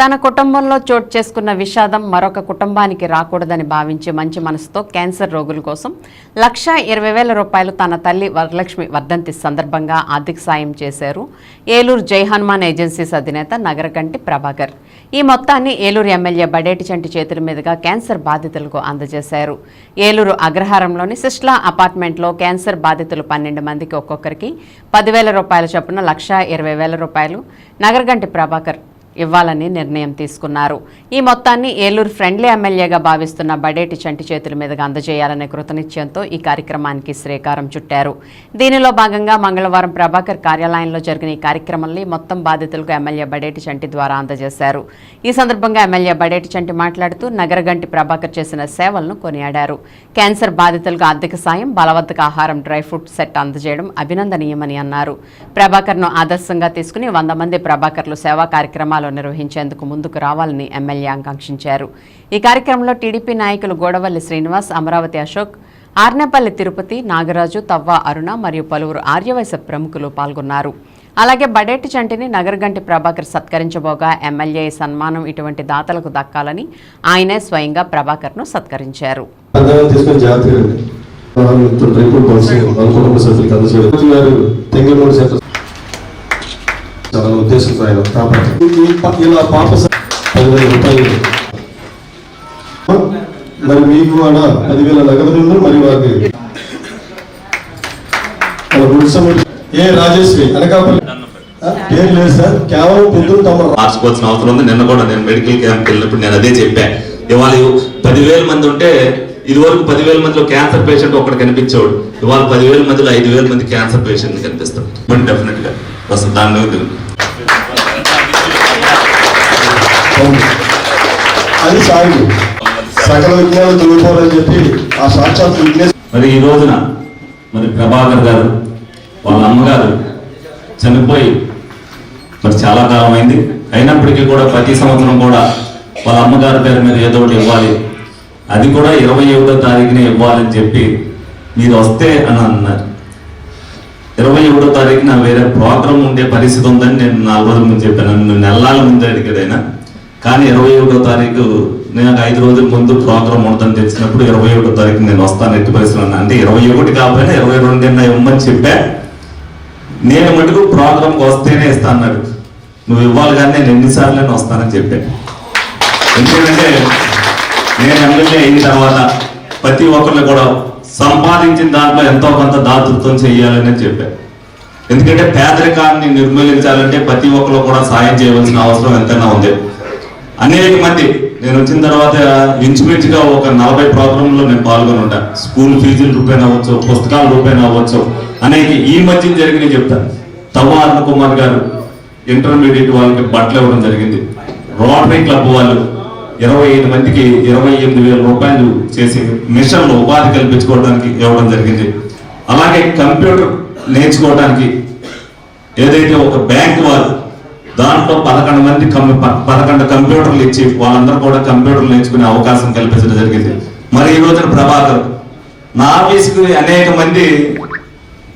తన కుటుంబంలో చోటు చేసుకున్న విషాదం మరొక కుటుంబానికి రాకూడదని భావించి మంచి మనసుతో క్యాన్సర్ రోగుల కోసం లక్షా ఇరవై వేల రూపాయలు తన తల్లి వరలక్ష్మి వర్ధంతి సందర్భంగా ఆర్థిక సాయం చేశారు. ఏలూరు జై హనుమాన్ ఏజెన్సీస్ అధినేత నగరకంటి ప్రభాకర్. ఈ మొత్తాన్ని ఏలూరు ఎమ్మెల్యే బడేటి చంటి చేతుల మీదుగా క్యాన్సర్ బాధితులకు అందజేశారు. ఏలూరు అగ్రహారంలోని సిస్లా అపార్ట్మెంట్లో క్యాన్సర్ బాధితులు పన్నెండు మందికి ఒక్కొక్కరికి పదివేల రూపాయల చొప్పున లక్షా ఇరవై వేల రూపాయలు. నగరగంటి ప్రభాకర్ ఇవ్వాలని నిర్ణయం తీసుకున్నారు. ఈ మొత్తాన్ని ఏలూరు ఫ్రెండ్లీ ఎమ్మెల్యేగా భావిస్తున్న బడేటి చంటి చేతుల మీదుగా అందజేయాలనే కృతనిశ్చయంతో ఈ కార్యక్రమానికి శ్రీకారం చుట్టారు. దీనిలో భాగంగా మంగళవారం ప్రభాకర్ కార్యాలయంలో జరిగిన ఈ కార్యక్రమంలో మొత్తం బాధితులకు ఎమ్మెల్యే బడేటి చంటి ద్వారా అందజేశారు. ఈ సందర్భంగా ఎమ్మెల్యే బడేటి చంటి మాట్లాడుతూ నగరగంటి ప్రభాకర్ చేసిన సేవలను కొనియాడారు. క్యాన్సర్ బాధితులకు ఆర్థిక సాయం బలవద్దక ఆహారం డ్రై ఫ్రూట్ సెట్ అందజేయడం అభినందనీయమని అన్నారు. ప్రభాకర్ను ఆదర్శంగా తీసుకుని వంద మంది ప్రభాకర్లు సేవా కార్యక్రమాలు నిర్వహించేందుకు ముందుకు రావాలని ఎమ్మెల్యే ఆకాంక్షించారు. ఈ కార్యక్రమంలో టీడీపీ నాయకులు గోడవల్లి శ్రీనివాస్ అమరావతి అశోక్ ఆర్నేపల్లి తిరుపతి నాగరాజు తవ్వ అరుణ మరియు పలువురు ఆర్యవైశ్య ప్రముఖులు పాల్గొన్నారు. అలాగే బడేటి చంటిని నగరగంటి ప్రభాకర్ సత్కరించబోగా ఎమ్మెల్యే సన్మానం ఇటువంటి దాతలకు దక్కాలని ఆయనే స్వయంగా ప్రభాకర్ను సత్కరించారు అందరం తీసుకొని జాగ్రత్తగా మిత్రులు రేపు కలిసి వాళ్ళ కుటుంబ సభ్యులకు అందజేయడం గారు తెంగమూడు శాతం చాలా ఉద్దేశంతో ఆయన కాబట్టి ఇలా పాప పదివేల రూపాయలు. మరి మీకు కూడా పదివేల నగదు నుండి మరి వారికి. ఏ రాజేశ్వరి అనకాపల్లి. పేరు లేదు సార్. కేవలం పొద్దున్న తమ మార్చుకోవాల్సిన అవసరం ఉంది. నిన్న కూడా నేను మెడికల్ క్యాంప్ వెళ్ళినప్పుడు నేను అదే చెప్పాను ఇవాళ పదివేల మంది ఉంటే ఇదివరకు పదివేల మందిలో క్యాన్సర్ పేషెంట్ ఒకటి కనిపించేవాడు. ఇవాళ పదివేల మందిలో ఐదు వేల మంది క్యాన్సర్ పేషెంట్ కనిపిస్తాడు. డెఫినెట్గా వస్తుంది దాని అది సాగు సకల విజ్ఞానం తొలిపోవాలని చెప్పి ఆ సాక్షాత్ విఘ్నేశ్వర మరి ఈ రోజున మరి ప్రభాకర్ గారు వాళ్ళ అమ్మగారు చనిపోయి మరి చాలా కాలం అయింది అయినప్పటికీ కూడా ప్రతి సంవత్సరం కూడా వాళ్ళ అమ్మగారి పేరు మీద ఏదో ఒకటి ఇవ్వాలి. అది కూడా ఇరవై ఒకటో తారీఖునే ఇవ్వాలని చెప్పి మీరు వస్తే అని అన్నారు. ఇరవై ఒకటో తారీఖున వేరే ప్రోగ్రామ్ ఉండే పరిస్థితి ఉందని నేను నాలుగు రోజుల ముందు చెప్పాను. నన్ను నెలల ముందు అడిగేదైనా కానీ ఇరవై ఒకటో తారీఖు నేను ఐదు రోజుల ముందు ప్రోగ్రామ్ ఉంటుందని తెలిసినప్పుడు ఇరవై ఒకటో తారీఖు నేను వస్తాను ఎట్టి పరిస్థితులు అన్నా. అంటే ఇరవై ఒకటి కాకపోయినా ఇరవై రెండు ఇవ్వమని చెప్పా. నేను మటుకు ప్రోగ్రామ్కి వస్తేనే ఇస్తా అన్నాడు. నువ్వు ఇవ్వాలి కానీ నేను ఎన్నిసార్లు వస్తానని చెప్పాను ఎందుకంటే నేను ఎమ్మెల్యే అయిన తర్వాత ప్రతి ఒక్కరిని కూడా సంపాదించిన దాంట్లో ఎంతో కొంత దాతృత్వం చేయాలని చెప్పాను ఎందుకంటే పేదరికాన్ని నిర్మూలించాలంటే ప్రతి ఒక్కరు కూడా సాయం చేయవలసిన అవసరం ఎంతైనా ఉంది. అనేక మంది. నేను వచ్చిన తర్వాత ఇంచుమించుగా ఒక నలభై ప్రోగ్రాంలో నేను పాల్గొని ఉంటా స్కూల్ ఫీజుల రూపాయన అవ్వచ్చు పుస్తకాల రూపాయన అవ్వచ్చు. అనేక ఈ మధ్య జరిగిన చెప్తాను తవ్వ అరుణ్ కుమార్ గారు ఇంటర్మీడియట్ వాళ్ళకి బట్టలు ఇవ్వడం జరిగింది. రోటరీ క్లబ్ వాళ్ళు ఇరవై ఐదు మందికి ఇరవై ఎనిమిది వేల రూపాయలు చేసి మిషన్లు ఉపాధి కల్పించుకోవడానికి ఇవ్వడం జరిగింది. అలాగే కంప్యూటర్ నేర్చుకోవడానికి ఏదైతే ఒక బ్యాంక్ వాళ్ళు దాంట్లో పదకొండు మంది ప- పదకొండు కంప్యూటర్లు ఇచ్చి వాళ్ళందరూ కూడా కంప్యూటర్లు నేర్చుకునే అవకాశం కల్పించడం జరిగింది. మరి ఈ రోజున ప్రభాకర్ నా ఆఫీస్కి అనేక మంది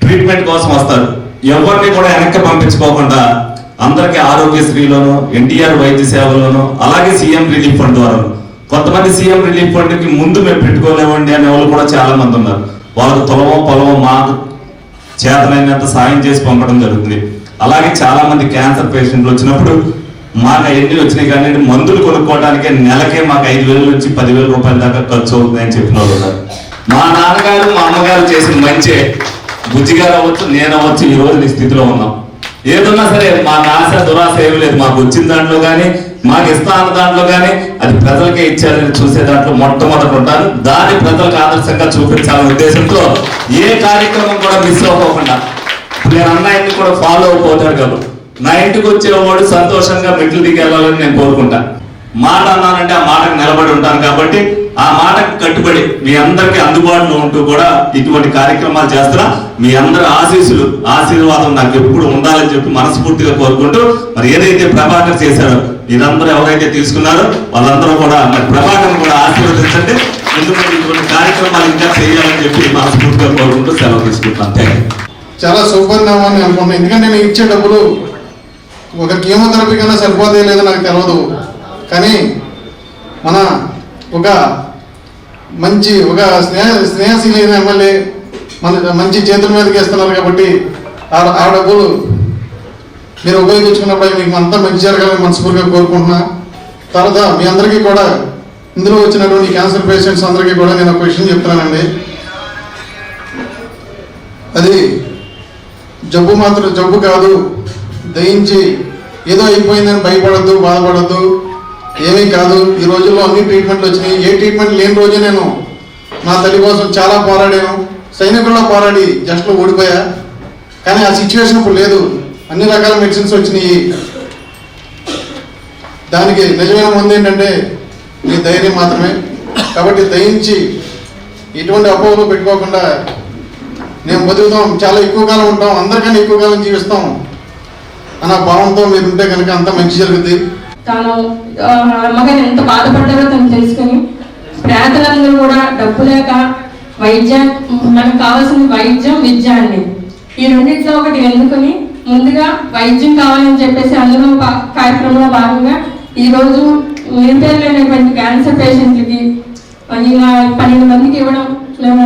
ట్రీట్మెంట్ కోసం వస్తారు. ఎవరిని కూడా వెనక్కి పంపించుకోకుండా అందరికీ ఆరోగ్యశ్రీలోను ఎన్టీఆర్ వైద్య సేవలోను అలాగే సీఎం రిలీఫ్ ఫండ్ ద్వారా కొంతమంది సీఎం రిలీఫ్ ఫండ్కి ముందు మేము పెట్టుకోలేమండి అనే వాళ్ళు కూడా చాలా మంది ఉన్నారు. వాళ్ళకు తొలవో పొలవో మాకు చేతనైనంత సాయం చేసి పంపడం జరుగుతుంది. అలాగే చాలా మంది క్యాన్సర్ పేషెంట్లు వచ్చినప్పుడు మాకు ఎన్ని వచ్చినాయి కానీ మందులు కొనుక్కోవడానికి నెలకే మాకు ఐదు వేల నుంచి పదివేల రూపాయల దాకా ఖర్చు అవుతుంది అని చెప్పిన వాళ్ళు ఉన్నారు. మా నాన్నగారు మా అమ్మగారు చేసిన మంచి. బుజ్జిగారు అవ్వచ్చు నేను అవ్వచ్చు ఈ రోజు ఈ స్థితిలో ఉన్నాం. ఏదన్నా సరే మా ఆశ దురాశ ఏమి లేదు. మాకు వచ్చిన దాంట్లో కానీ మాకు ఇస్తా అన్న దాంట్లో కానీ అది ప్రజలకే ఇచ్చారని చూసే దాంట్లో మొట్టమొదటి ఉంటారు. దాన్ని ప్రజలకు ఆదర్శంగా చూపించాలనే ఉద్దేశంతో ఏ కార్యక్రమం కూడా మిస్ అవ్వకుండా నేను అన్న కూడా ఫాలో అయిపోతాడు కాబట్టి నా ఇంటికి వచ్చేవాడు సంతోషంగా మెట్లు దిగి వెళ్ళాలని నేను కోరుకుంటా. మాట అన్నానంటే ఆ మాటకు నిలబడి ఉంటాను కాబట్టి ఆ మాటకు కట్టుబడి మీ అందరికి అందుబాటులో ఉంటూ కూడా ఇటువంటి కార్యక్రమాలు చేస్తున్నా. మీ అందరి ఆశీస్సులు ఆశీర్వాదం నాకు ఎప్పుడు ఉండాలని చెప్పి మనస్ఫూర్తిగా కోరుకుంటూ మరి ఏదైతే ప్రభాకర్ చేశారో మీరందరూ ఎవరైతే తీసుకున్నారో వాళ్ళందరూ కూడా మరి ప్రభాకర్ కూడా ఆశీర్వదించండి. ఎందుకంటే ఇటువంటి కార్యక్రమాలు ఇంకా చేయాలని చెప్పి మనస్ఫూర్తిగా కోరుకుంటూ సెలవు తీసుకుంటాను థ్యాంక్ యూ చాలా శుభపరిణామాన్ని అనుకున్నాను ఎందుకంటే నేను ఇచ్చే డబ్బులు ఒక కీమోథెరపీ కన్నా సరిపోతే లేదో నాకు తెలియదు కానీ మన ఒక మంచి ఒక స్నేహ స్నేహశీలైన ఎమ్మెల్యే మన మంచి చేతుల మీదకి ఇస్తున్నారు కాబట్టి ఆ ఆ డబ్బులు మీరు ఉపయోగించుకున్నప్పుడు మీకు అంతా మంచి జరగాలని మనస్ఫూర్తిగా కోరుకుంటున్నా. తర్వాత మీ అందరికీ కూడా ఇందులో వచ్చినటువంటి క్యాన్సర్ పేషెంట్స్ అందరికీ కూడా నేను ఒక విషయం చెప్తున్నానండి. అది జబ్బు మాత్రం జబ్బు కాదు. దయించి ఏదో అయిపోయిందని భయపడద్దు బాధపడద్దు. ఏమీ కాదు. ఈ రోజుల్లో అన్ని ట్రీట్మెంట్లు వచ్చినాయి. ఏ ట్రీట్మెంట్ లేని రోజు నేను నా తల్లి కోసం చాలా పోరాడాను. సైనికుల్లో పోరాడి జస్ట్లో ఓడిపోయా. కానీ ఆ సిచ్యువేషన్ ఇప్పుడు లేదు. అన్ని రకాల మెడిసిన్స్ వచ్చినాయి. దానికి నిజమైన మంది ఏంటంటే మీ ధైర్యం మాత్రమే. కాబట్టి దయించి ఎటువంటి అపోహలు పెట్టుకోకుండా మేము బతుకుతాం చాలా ఎక్కువ కాలం ఉంటాం అందరికన్నా ఎక్కువ కాలం జీవిస్తాం అన్న భావంతో మీరు ఉంటే కనుక అంత మంచి జరుగుతుంది తాను మగని ఎంత బాధపడ్డారో తను తెలుసుకుని పేదలందరూ కూడా డబ్బు లేక వైద్యం మనకు కావాల్సిన వైద్యం విద్య అండి. ఈ రెండిట్లో ఒకటి ఎన్నుకొని ముందుగా వైద్యం కావాలని చెప్పేసి అందులో పా- కార్యక్రమంలో భాగంగా ఈ రోజు నిరుపేదలైనటువంటి క్యాన్సర్ పేషెంట్లకి పన్నెండు మందికి ఇవ్వడం మేము